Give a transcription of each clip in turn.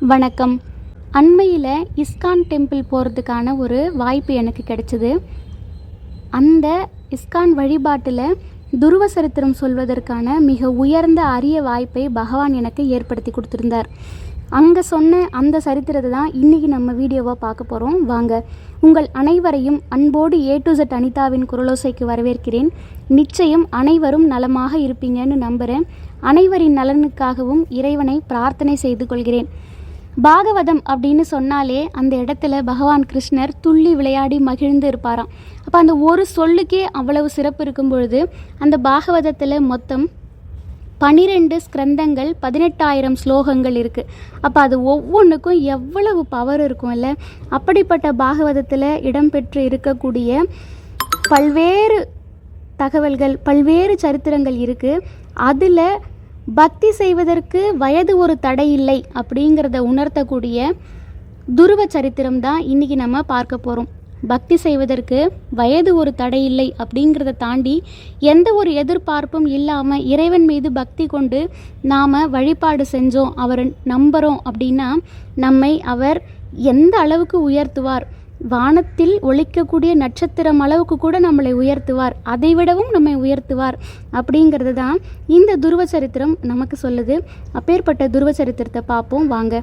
வணக்கம். அண்மையில் ISKCON temple போகிறதுக்கான ஒரு வாய்ப்பு எனக்கு கிடைச்சிது. அந்த இஸ்கான் வழிபாட்டில் துருவ சரித்திரம் சொல்வதற்கான மிக உயர்ந்த அரிய வாய்ப்பை பகவான் எனக்கு ஏற்படுத்தி கொடுத்துருந்தார். அங்கே சொன்ன அந்த சரித்திரத்தை தான் இன்றைக்கி நம்ம வீடியோவாக பார்க்க போகிறோம் வாங்க உங்கள் அனைவரையும் அன்போடு ஏ டு ஜெட் அனிதாவின் குரலோசைக்கு வரவேற்கிறேன். நிச்சயம் அனைவரும் நலமாக இருப்பீங்கன்னு நம்புகிறேன் அனைவரின் நலனுக்காகவும் இறைவனை பிரார்த்தனை செய்து கொள்கிறேன். பாகவதம் அப்படின்னு சொன்னாலே அந்த இடத்துல பகவான் கிருஷ்ணர் துள்ளி விளையாடி மகிழ்ந்து இருப்பாராம். அப்போ அந்த ஒரு சொல்லுக்கே அவ்வளவு சிறப்பு இருக்கும் பொழுது அந்த பாகவதத்தில் மொத்தம் பனிரெண்டு ஸ்கிரந்தங்கள் பதினெட்டாயிரம் ஸ்லோகங்கள் இருக்குது அப்போ அது ஒவ்வொன்றுக்கும் எவ்வளவு பவர் இருக்கும் இல்லை அப்படிப்பட்ட பாகவதத்தில் இடம்பெற்று இருக்கக்கூடிய பல்வேறு தகவல்கள் பல்வேறு சரித்திரங்கள் இருக்குது அதில் பக்தி செய்வதற்கு வயது ஒரு தடை இல்லை அப்படிங்கிறத உணர்த்தக்கூடிய துருவ சரித்திரம் தான் இன்றைக்கி நம்ம பார்க்க போகிறோம் பக்தி செய்வதற்கு வயது ஒரு தடை இல்லை அப்படிங்கிறத தாண்டி எந்த ஒரு எதிர்பார்ப்பும் இல்லாமல் இறைவன் மீது பக்தி கொண்டு நாம் வழிபாடு செஞ்சோம் அவர் நம்புகிறோம் அப்படின்னா நம்மை அவர் எந்த அளவுக்கு உயர்த்துவார் வானத்தில் ஒழிக்கக்கூடிய நட்சத்திரம் அளவுக்கு கூட நம்மளை உயர்த்துவார். அதை விடவும் நம்மை உயர்த்துவார். அப்படிங்கிறது தான் இந்த துருவ சரித்திரம் நமக்கு சொல்லுது. அப்பேற்பட்ட துருவ சரித்திரத்தை பார்ப்போம். வாங்க.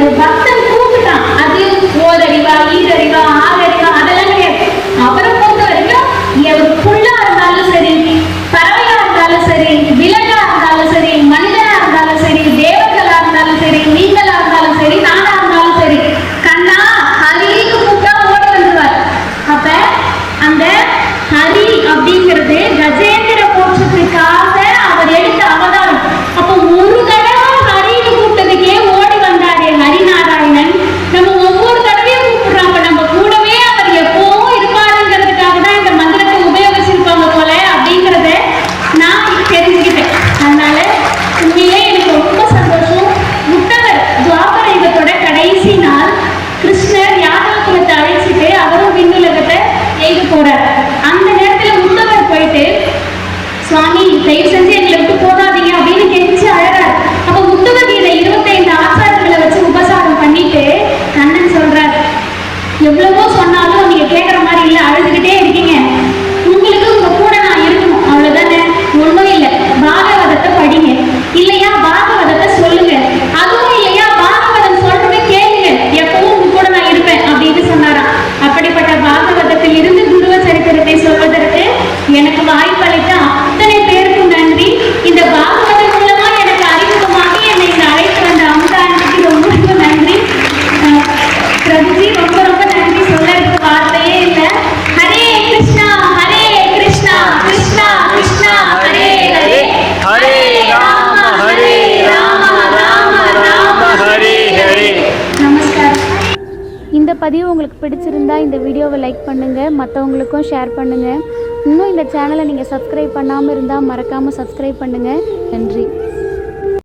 ஒரு பக்தன் கூப்பிட்டான். அது ஓரறிவா ஈரறிவா ஆறு பண்ணுங்கள் மற்றவங்களுக்கும் ஷேர் பண்ணுங்கள் இன்னும் இந்த சேனலை நீங்கள் சப்ஸ்கிரைப் பண்ணாமல் இருந்தால் மறக்காமல் சப்ஸ்கிரைப் பண்ணுங்கள் நன்றி.